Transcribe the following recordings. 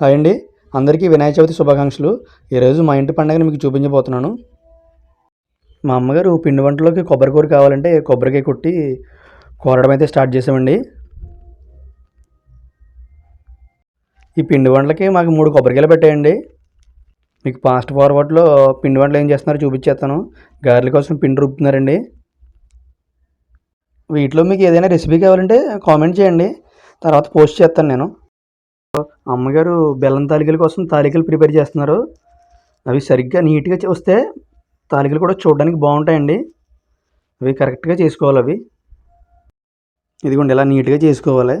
Hi అండి. అందరికీ వినాయక చవితి శుభాకాంక్షలు. ఈరోజు మా ఇంటి పండుగని మీకు చూపించబోతున్నాను. మా అమ్మగారు పిండి వంటలోకి కొబ్బరికూర కావాలంటే కొబ్బరికాయ కొట్టి కోరడం అయితే స్టార్ట్ చేసామండి ఈ పిండి వంటలకి మాకు మూడు కొబ్బరికాయలు పెట్టేయండి. మీకు ఫాస్ట్ ఫార్వర్డ్లో పిండి వంటలు ఏం చేస్తున్నారో చూపించేస్తాను. గారెల కోసం పిండి రుబ్బుతున్నారండి. వీటిలో మీకు ఏదైనా రెసిపీ కావాలంటే కామెంట్ చేయండి. తర్వాత పోస్ట్ చేస్తాను నేను. అమ్మగారు బెల్లం తాలికల కోసం తాలికలు ప్రిపేర్ చేస్తున్నారు. అవి సరిగ్గా నీట్గా వస్తే తాలికలు కూడా చూడడానికి బాగుంటాయండి. అవి కరెక్ట్గా చేసుకోవాలి అవి. ఇదిగోండి ఇలా నీట్గా చేసుకోవాలి.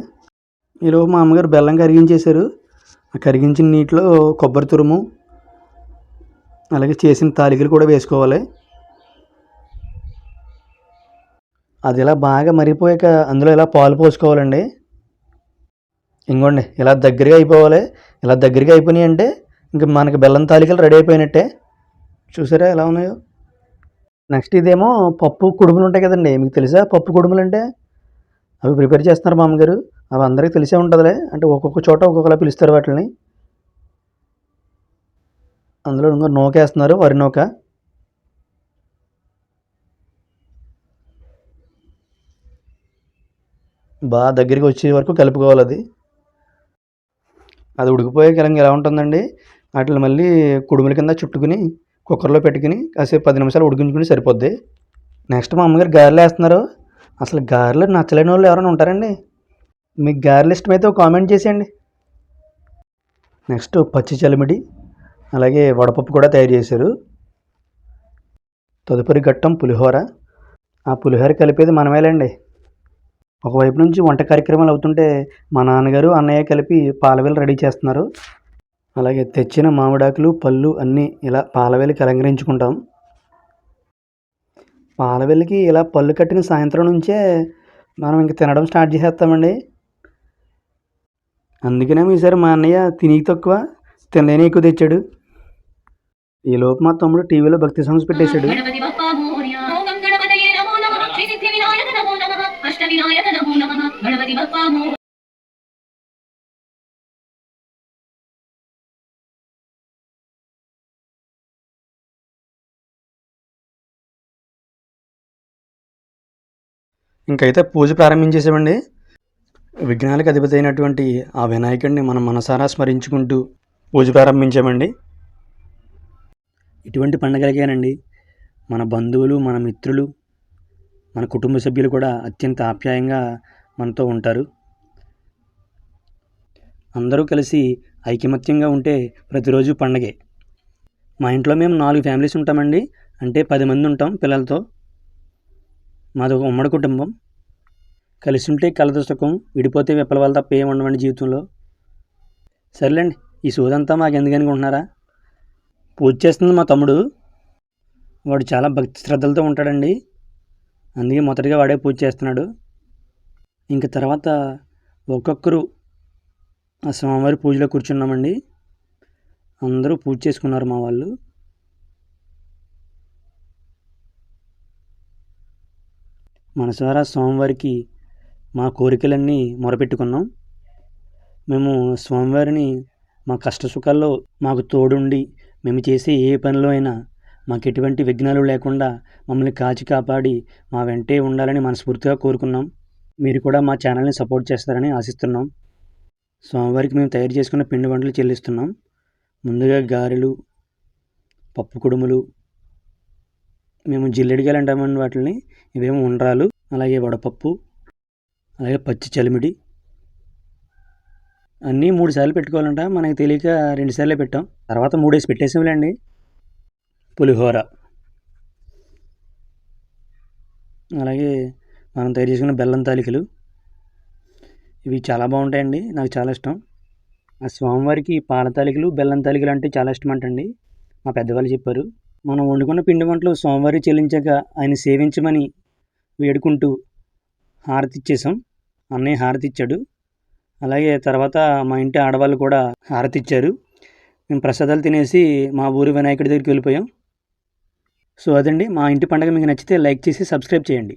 ఈలోపు మా అమ్మగారు బెల్లం కరిగించేశారు. ఆ కరిగించిన నీటిలో కొబ్బరి తురుము అలాగే చేసిన తాలికలు కూడా వేసుకోవాలి. అది ఇలా బాగా మరిగిపోయాక అందులో ఇలా పాలు పోసుకోవాలండి. ఇంకోండి ఇలా దగ్గరగా అయిపోవాలి. ఇలా దగ్గరగా అయిపోయినాయి అంటే ఇంక మనకి బెల్లం తాలికలు రెడీ అయిపోయినట్టే. చూసారా ఎలా ఉన్నాయో? నెక్స్ట్ ఇదేమో పప్పు కుడుములు ఉంటాయి కదండి. మీకు తెలుసా పప్పు కుడుములు అంటే? అవి ప్రిపేర్ చేస్తున్నారు మా అమ్మగారు. అవి అందరికీ తెలిసే ఉంటుందిలే. అంటే ఒక్కొక్క చోట ఒక్కొక్కలా పిలుస్తారు వాటిని అందులో ఇంకో నూకేస్తున్నారు వరి నూక. బాగా దగ్గరికి వచ్చే వరకు కలుపుకోవాలి అది. అది ఉడికిపోయే కలంగా ఎలా ఉంటుందండి? వాటిని మళ్ళీ కుడుముల కింద చుట్టుకుని కుక్కర్లో పెట్టుకుని కాసేపు పది నిమిషాలు ఉడికించుకుని సరిపోద్ది. నెక్స్ట్ మా అమ్మగారు గారెలు వేస్తున్నారు. అసలు గారెలు నచ్చలేని వాళ్ళు ఎవరైనా ఉంటారండి? మీకు గారెలు ఇష్టమైతే ఒక కామెంట్ చేసేయండి. నెక్స్ట్ పచ్చి చలిమిడి అలాగే వడపప్పు కూడా తయారు చేశారు. తదుపరి ఘట్టం పులిహోర. ఆ పులిహోర కలిపేది మనమేలండి. ఒకవైపు నుంచి వంట కార్యక్రమాలు అవుతుంటే మా నాన్నగారు అన్నయ్య కలిపి పాలవేలు రెడీ చేస్తున్నారు. అలాగే తెచ్చిన మామిడాకులు పళ్ళు అన్నీ ఇలా పాలవేలికి అలంకరించుకుంటాం. పాలవేలికి ఇలా పళ్ళు కట్టిన సాయంత్రం నుంచే మనం ఇంక తినడం స్టార్ట్ చేసేస్తామండి. అందుకనే ఈసారి మా అన్నయ్య తిని తక్కువ తినలేని ఎక్కువ తెచ్చాడు. ఈ లోపు మా తమ్ముడు టీవీలో భక్తి సాంగ్స్ పెట్టేశాడు. నమః అష్ట వినాయక నమో నమ గణపతి బప్పా ఇంకైతే పూజ ప్రారంభించేసామండి విఘ్నాలకు అధిపతి అయినటువంటి ఆ వినాయకుడిని మనం మనసారా స్మరించుకుంటూ పూజ ప్రారంభించామండి ఇటువంటి పండుగలకేనండి మన బంధువులు మన మిత్రులు మన కుటుంబ సభ్యులు కూడా అత్యంత ఆప్యాయంగా మనతో ఉంటారు. అందరూ కలిసి ఐకమత్యంగా ఉంటే ప్రతిరోజు పండగే. మా ఇంట్లో మేము నాలుగు ఫ్యామిలీస్ ఉంటామండి. అంటే పది మంది ఉంటాం పిల్లలతో. మాది ఒక ఉమ్మడి కుటుంబం. కలిసి ఉంటే కలదు సుఖం విడిపోతే విప్పలవాళ్ళు తప్ప ఏమి ఉండవండి జీవితంలో. సర్లేండి ఈ సోదంతా మాకు ఎందుకు అనుకుంటున్నారా? పూజ చేస్తుంది మా తమ్ముడు. వాడు చాలా భక్తి శ్రద్ధలతో ఉంటాడండి. అందుకే మొదటిగా వాడే పూజ చేస్తున్నాడు. ఇంక తర్వాత ఒక్కొక్కరు ఆ స్వామివారి పూజలో కూర్చున్నామండి. అందరూ పూజ చేసుకున్నారు మా వాళ్ళు. మనసారా స్వామివారికి మా కోరికలన్నీ మొరపెట్టుకున్నాం. మేము స్వామివారిని మా కష్ట సుఖాల్లో మాకు తోడుండి మేము చేసే ఏ పనిలో అయినా మాకు ఎటువంటి విఘ్నాలు లేకుండా మమ్మల్ని కాచి కాపాడి మా వెంటే ఉండాలని మనస్ఫూర్తిగా కోరుకున్నాం. మీరు కూడా మా ఛానల్ని సపోర్ట్ చేస్తారని ఆశిస్తున్నాం. స్వామివారికి మేము తయారు చేసుకున్న పిండి వంటలు చెల్లిస్తున్నాం. ముందుగా గారెలు పప్పు కుడుములు మేము జిల్లెడిగాలు అంటామని వాటిని ఇవేమో ఉండ్రాలు అలాగే వడపప్పు అలాగే పచ్చి చలిమిడి. అన్నీ మూడు సార్లు పెట్టుకోవాలంట. మనకి తెలియక రెండు సార్లే పెట్టాం. తర్వాత మూడేసి పెట్టేసాంలేండి. పులిహోర. అలాగే మనం తయారు చేసుకున్న బెల్లం తాలికలు. ఇవి చాలా బాగుంటాయండి నాకు చాలా ఇష్టం. ఆ స్వామివారికి పాల తాలికలు బెల్లం తాలికలు అంటే చాలా ఇష్టం అంటండి. మా పెద్దవాళ్ళు చెప్పారు మనం వండుకున్న పిండి వంటలు స్వామివారి చెల్లించాక ఆయన సేవించమని వేడుకుంటూ హారతి ఇచ్చేసాం అన్నయ్య హారతి ఇచ్చాడు. అలాగే తర్వాత మా ఇంటి ఆడవాళ్ళు కూడా హారతి ఇచ్చారు. మేము ప్రసాదాలు తినేసి మా ఊరి వినాయకుడి దగ్గరికి వెళ్ళిపోయాం. సో అదండి. మా ఇంటి పండుగ మీకు నచ్చితే లైక్ చేసి సబ్స్క్రైబ్ చేయండి.